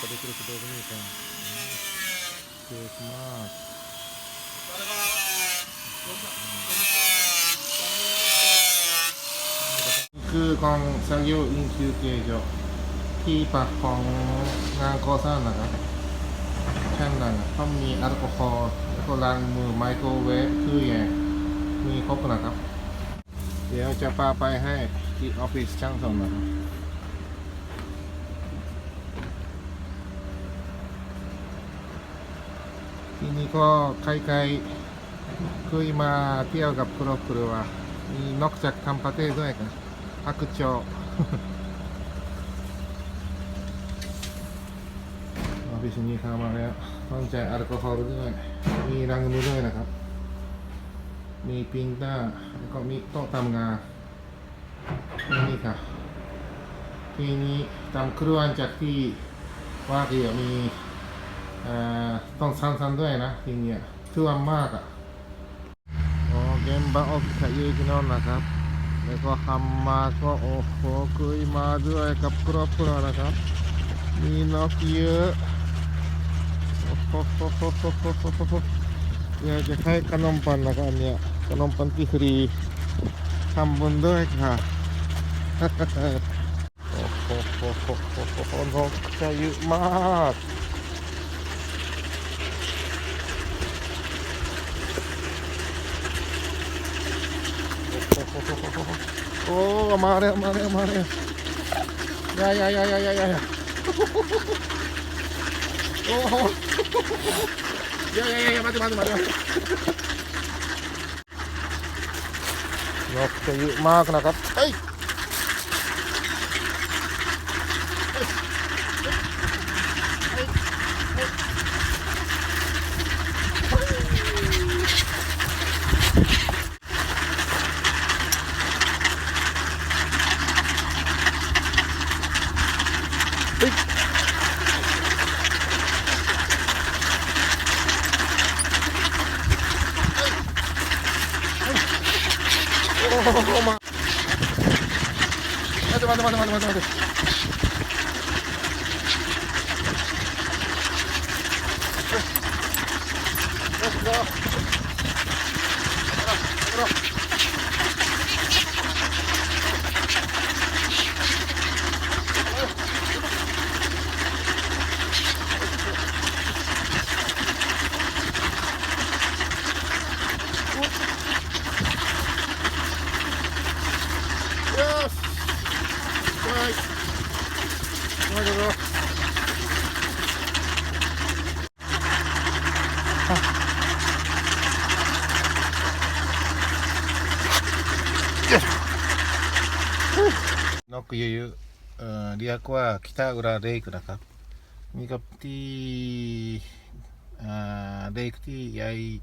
подокрутить должника. Техмат. Cứ con sang yêu in cứu kề cho khi bạc con ngang có sao แท่งนั้นต้องมีแอลกอฮอล์แล้วก็ล้างมือไมโครเวฟคือแย่มีครบนะครับ เดี๋ยวจะพาไปให้ที่ออฟฟิศช่างส่งนะครับ ที่นี่ก็ใครๆเคยมาเที่ยวกับครอบครัวมีนอกจากทำประเทศด้วยกันพักจออฟฟิศนี้เข้ามาแล้วต้องใจแอลกอฮอล์ด้วยมีรังมือด้วยนะครับ มีปรินเตอร์แล้วก็มีโต๊ะทำงานนี่ค่ะที่นี้ทำเครื่องจากที่ว่าเกี่ยวมี ต้องซ้ำๆด้วยนะทีเนี้ยท่วมมากอะโอ้เกมบ้าออกขยุกินอนนะครับแล้วก็ฮัมมาก็โอ้โหคุยมาด้วยกับครอบครัวนะครับมีนกเยอะโอ้โหโหโหโหโหโหโหโหอยากจะให้ขนมปังนะครับอันเนี้ยขนมปังที่ฟรีทำบุญด้วยค่ะโอ้โหโหโหโหโหโหนกจะเยอะมาก โอ้ มาแล้วมาแล้วมาแล้วยายายายายายายาโอ้โหยายายายมาดิมาดิมาดินกจะเยอะมากนะครับเฮ้ย おおま待て待て待て待て待て待てよしよしはいまだろノックユゆ、リアは北浦レイクだか。ミカプティー、レイクティー、ヤイ、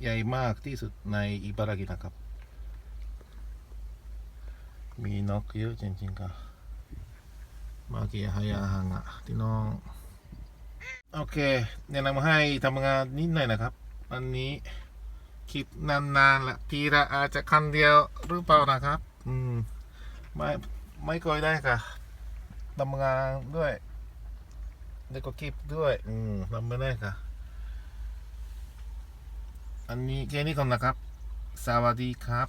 ヤイマーくてぃすない茨城だか。 มีนอิบารากินะครับมีนกเยอะจริงๆครับมาเกียหายอาหารอะที่น้อง โอเคแนะนำให้ทำงานนิดหน่อยนะครับ วันนี้คลิปนานๆละทีละอาจจะคันเดียวหรือเปล่านะครับ อืม ไม่ไม่ค่อยได้ค่ะทำงานด้วย แล้วก็คลิปด้วย อืมทำไม่ได้ค่ะ อันนี้แค่นี้ก่อนนะครับ สวัสดีครับ